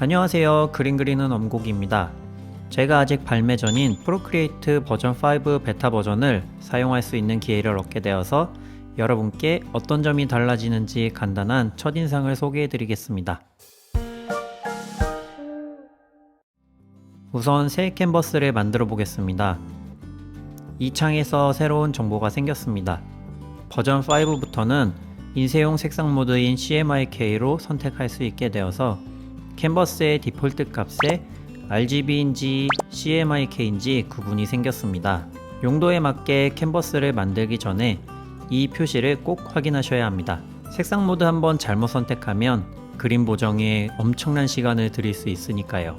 안녕하세요. 그림 그리는 엄곡입니다. 제가 아직 발매 전인 프로크리에이트 버전 5 베타 버전을 사용할 수 있는 기회를 얻게 되어서 여러분께 어떤 점이 달라지는지 간단한 첫인상을 소개해 드리겠습니다. 우선 새 캔버스를 만들어 보겠습니다. 이 창에서 새로운 정보가 생겼습니다. 버전 5부터는 인쇄용 색상 모드인 CMYK로 선택할 수 있게 되어서 캔버스의 디폴트 값에 RGB인지 CMYK인지 구분이 생겼습니다. 용도에 맞게 캔버스를 만들기 전에 이 표시를 꼭 확인하셔야 합니다. 색상 모드 한번 잘못 선택하면 그림 보정에 엄청난 시간을 들일 수 있으니까요.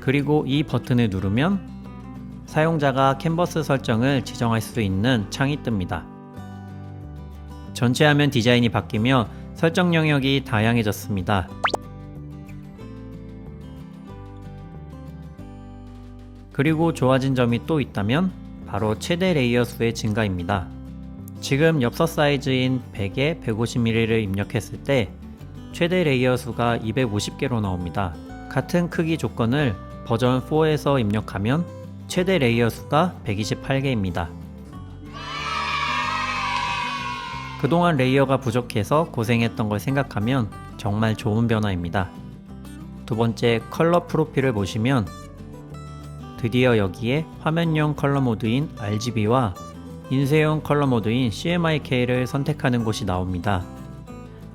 그리고 이 버튼을 누르면 사용자가 캔버스 설정을 지정할 수 있는 창이 뜹니다. 전체 화면 디자인이 바뀌며 설정 영역이 다양해졌습니다. 그리고 좋아진 점이 또 있다면 바로 최대 레이어 수의 증가입니다. 지금 엽서 사이즈인 100에 150mm를 입력했을 때 최대 레이어 수가 250개로 나옵니다. 같은 크기 조건을 버전 4에서 입력하면 최대 레이어 수가 128개입니다. 그동안 레이어가 부족해서 고생했던 걸 생각하면 정말 좋은 변화입니다. 두 번째 컬러 프로필을 보시면 드디어 여기에 화면용 컬러 모드인 RGB와 인쇄용 컬러 모드인 CMYK를 선택하는 곳이 나옵니다.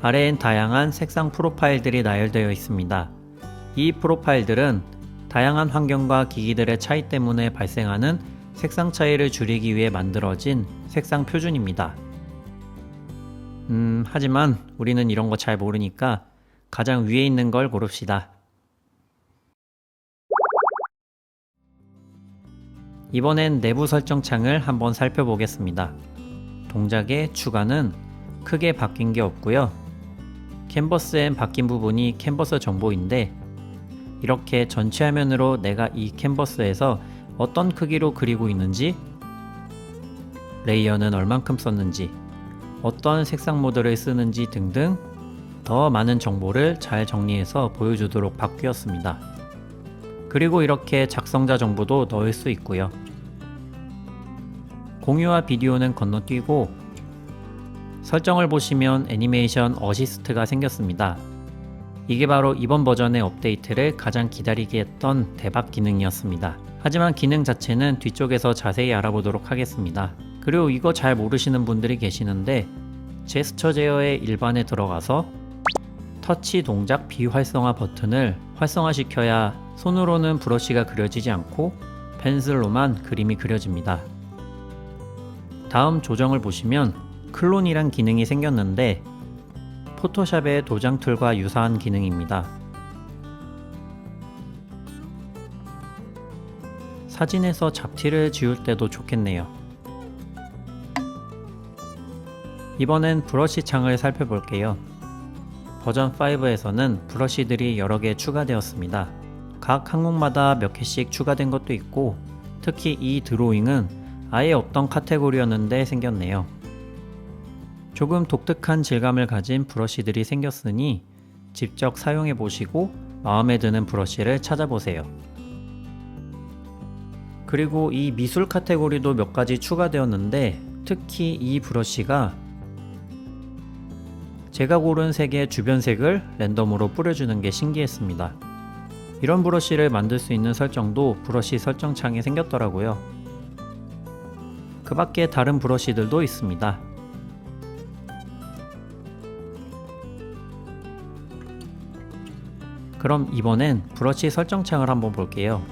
아래엔 다양한 색상 프로파일들이 나열되어 있습니다. 이 프로파일들은 다양한 환경과 기기들의 차이 때문에 발생하는 색상 차이를 줄이기 위해 만들어진 색상 표준입니다. 음, 하지만 우리는 이런 거 잘 모르니까 가장 위에 있는 걸 고릅시다. 이번엔 내부 설정 창을 한번 살펴보겠습니다. 동작의 추가는 크게 바뀐 게 없고요. 캔버스엔 바뀐 부분이 캔버스 정보인데 이렇게 전체 화면으로 내가 이 캔버스에서 어떤 크기로 그리고 있는지 레이어는 얼만큼 썼는지 어떤 색상 모드를 쓰는지 등등 더 많은 정보를 잘 정리해서 보여주도록 바뀌었습니다. 그리고 이렇게 작성자 정보도 넣을 수 있고요. 공유와 비디오는 건너뛰고 설정을 보시면 애니메이션 어시스트가 생겼습니다. 이게 바로 이번 버전의 업데이트를 가장 기다리게 했던 대박 기능이었습니다. 하지만 기능 자체는 뒤쪽에서 자세히 알아보도록 하겠습니다. 그리고 이거 잘 모르시는 분들이 계시는데 제스처 제어의 일반에 들어가서 터치 동작 비활성화 버튼을 활성화시켜야 손으로는 브러쉬가 그려지지 않고 펜슬로만 그림이 그려집니다. 다음 조정을 보시면 클론이란 기능이 생겼는데 포토샵의 도장 툴과 유사한 기능입니다. 사진에서 잡티를 지울 때도 좋겠네요. 이번엔 브러쉬 창을 살펴볼게요. 버전 5에서는 브러쉬들이 여러 개 추가되었습니다. 각 항목마다 몇 개씩 추가된 것도 있고 특히 이 드로잉은 아예 없던 카테고리였는데 생겼네요. 조금 독특한 질감을 가진 브러쉬들이 생겼으니 직접 사용해 보시고 마음에 드는 브러쉬를 찾아보세요. 그리고 이 미술 카테고리도 몇 가지 추가되었는데 특히 이 브러쉬가 제가 고른 색의 주변색을 랜덤으로 뿌려주는 게 신기했습니다. 이런 브러쉬를 만들 수 있는 설정도 브러쉬 설정 창에 생겼더라고요. 그 밖에 다른 브러쉬들도 있습니다. 그럼 이번엔 브러쉬 설정 창을 한번 볼게요.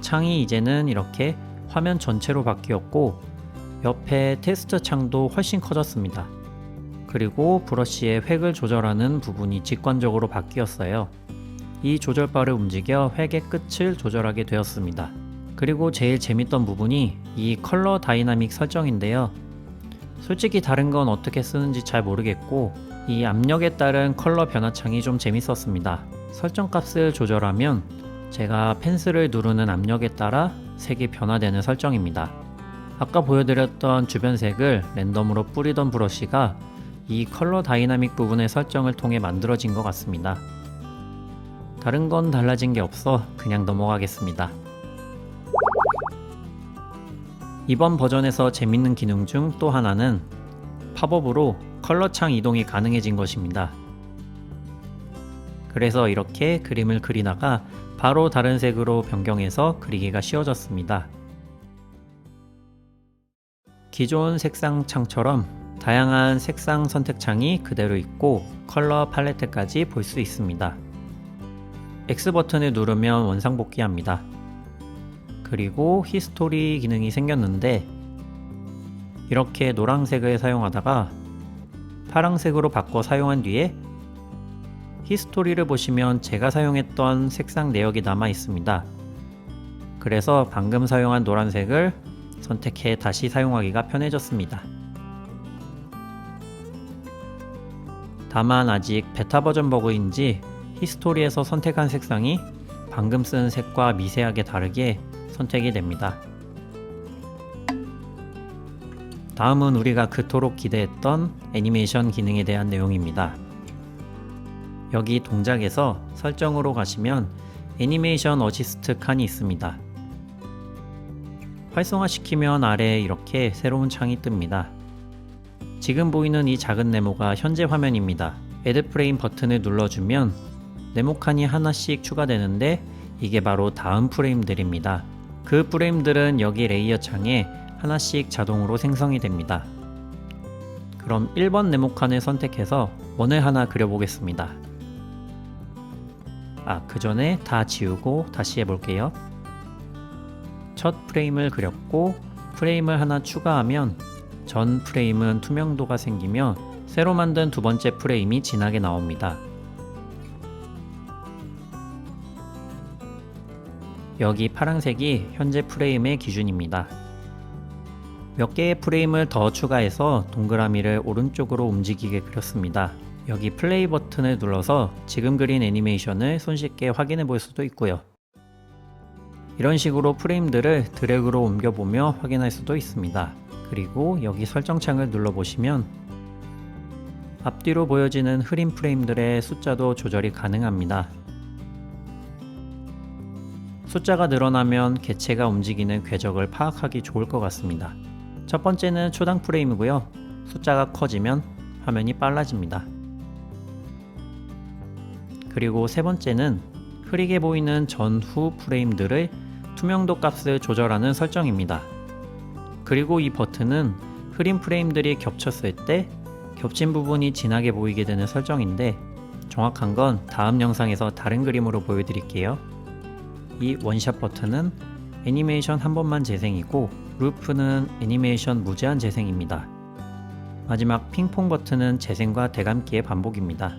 창이 이제는 이렇게 화면 전체로 바뀌었고 옆에 테스트 창도 훨씬 커졌습니다. 그리고 브러쉬의 획을 조절하는 부분이 직관적으로 바뀌었어요. 이 조절바를 움직여 획의 끝을 조절하게 되었습니다. 그리고 제일 재밌던 부분이 이 컬러 다이나믹 설정인데요. 솔직히 다른 건 어떻게 쓰는지 잘 모르겠고 이 압력에 따른 컬러 변화창이 좀 재밌었습니다. 설정 값을 조절하면 제가 펜슬을 누르는 압력에 따라 색이 변화되는 설정입니다. 아까 보여드렸던 주변색을 랜덤으로 뿌리던 브러쉬가 이 컬러 다이나믹 부분의 설정을 통해 만들어진 것 같습니다. 다른 건 달라진 게 없어 그냥 넘어가겠습니다. 이번 버전에서 재밌는 기능 중 또 하나는 팝업으로 컬러창 이동이 가능해진 것입니다. 그래서 이렇게 그림을 그리다가 바로 다른 색으로 변경해서 그리기가 쉬워졌습니다. 기존 색상 창처럼 다양한 색상 선택 창이 그대로 있고 컬러 팔레트까지 볼 수 있습니다. X 버튼을 누르면 원상복귀합니다. 그리고 히스토리 기능이 생겼는데 이렇게 노란색을 사용하다가 파란색으로 바꿔 사용한 뒤에 히스토리를 보시면 제가 사용했던 색상 내역이 남아 있습니다. 그래서 방금 사용한 노란색을 선택해 다시 사용하기가 편해졌습니다. 다만 아직 베타 버전 버그인지 히스토리에서 선택한 색상이 방금 쓴 색과 미세하게 다르게 선택이 됩니다. 다음은 우리가 그토록 기대했던 애니메이션 기능에 대한 내용입니다. 여기 동작에서 설정으로 가시면 애니메이션 어시스트 칸이 있습니다. 활성화시키면 아래에 이렇게 새로운 창이 뜹니다. 지금 보이는 이 작은 네모가 현재 화면입니다. 애드 프레임 버튼을 눌러주면 네모 칸이 하나씩 추가되는데 이게 바로 다음 프레임들입니다. 그 프레임들은 여기 레이어 창에 하나씩 자동으로 생성이 됩니다. 그럼 1번 네모 칸을 선택해서 원을 하나 그려보겠습니다. 아, 그 전에 다 지우고 다시 해볼게요. 첫 프레임을 그렸고 프레임을 하나 추가하면 전 프레임은 투명도가 생기며 새로 만든 두 번째 프레임이 진하게 나옵니다. 여기 파란색이 현재 프레임의 기준입니다. 몇 개의 프레임을 더 추가해서 동그라미를 오른쪽으로 움직이게 그렸습니다. 여기 플레이 버튼을 눌러서 지금 그린 애니메이션을 손쉽게 확인해 볼 수도 있고요. 이런 식으로 프레임들을 드래그로 옮겨보며 확인할 수도 있습니다. 그리고 여기 설정창을 눌러보시면 앞뒤로 보여지는 흐린 프레임들의 숫자도 조절이 가능합니다. 숫자가 늘어나면 개체가 움직이는 궤적을 파악하기 좋을 것 같습니다. 첫 번째는 초당 프레임이고요. 숫자가 커지면 화면이 빨라집니다. 그리고 세 번째는 흐리게 보이는 전후 프레임들의 투명도 값을 조절하는 설정입니다. 그리고 이 버튼은 흐린 프레임들이 겹쳤을 때 겹친 부분이 진하게 보이게 되는 설정인데 정확한 건 다음 영상에서 다른 그림으로 보여드릴게요. 이 원샷 버튼은 애니메이션 한 번만 재생이고 루프는 애니메이션 무제한 재생입니다. 마지막 핑퐁 버튼은 재생과 대감기의 반복입니다.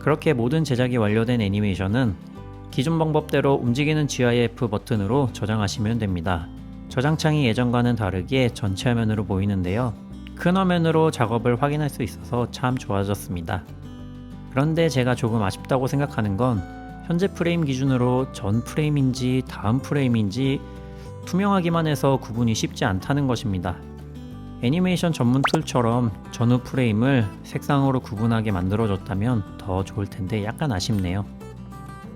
그렇게 모든 제작이 완료된 애니메이션은 기존 방법대로 움직이는 GIF 버튼으로 저장하시면 됩니다. 저장창이 예전과는 다르게 전체 화면으로 보이는데요. 큰 화면으로 작업을 확인할 수 있어서 참 좋아졌습니다. 그런데 제가 조금 아쉽다고 생각하는 건 현재 프레임 기준으로 전 프레임인지 다음 프레임인지 투명하기만 해서 구분이 쉽지 않다는 것입니다. 애니메이션 전문 툴처럼 전후 프레임을 색상으로 구분하게 만들어줬다면 더 좋을 텐데 약간 아쉽네요.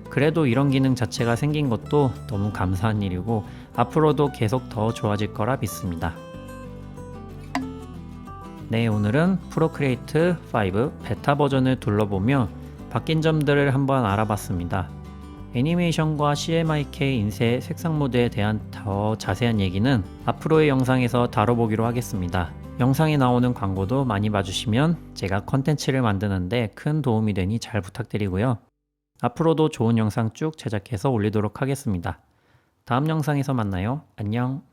그래도 이런 기능 자체가 생긴 것도 너무 감사한 일이고 앞으로도 계속 더 좋아질 거라 믿습니다. 네, 오늘은 프로크리에이트 5 베타 버전을 둘러보며 바뀐 점들을 한번 알아봤습니다. 애니메이션과 CMYK 인쇄 색상 모드에 대한 더 자세한 얘기는 앞으로의 영상에서 다뤄보기로 하겠습니다. 영상에 나오는 광고도 많이 봐주시면 제가 컨텐츠를 만드는데 큰 도움이 되니 잘 부탁드리고요. 앞으로도 좋은 영상 쭉 제작해서 올리도록 하겠습니다. 다음 영상에서 만나요. 안녕.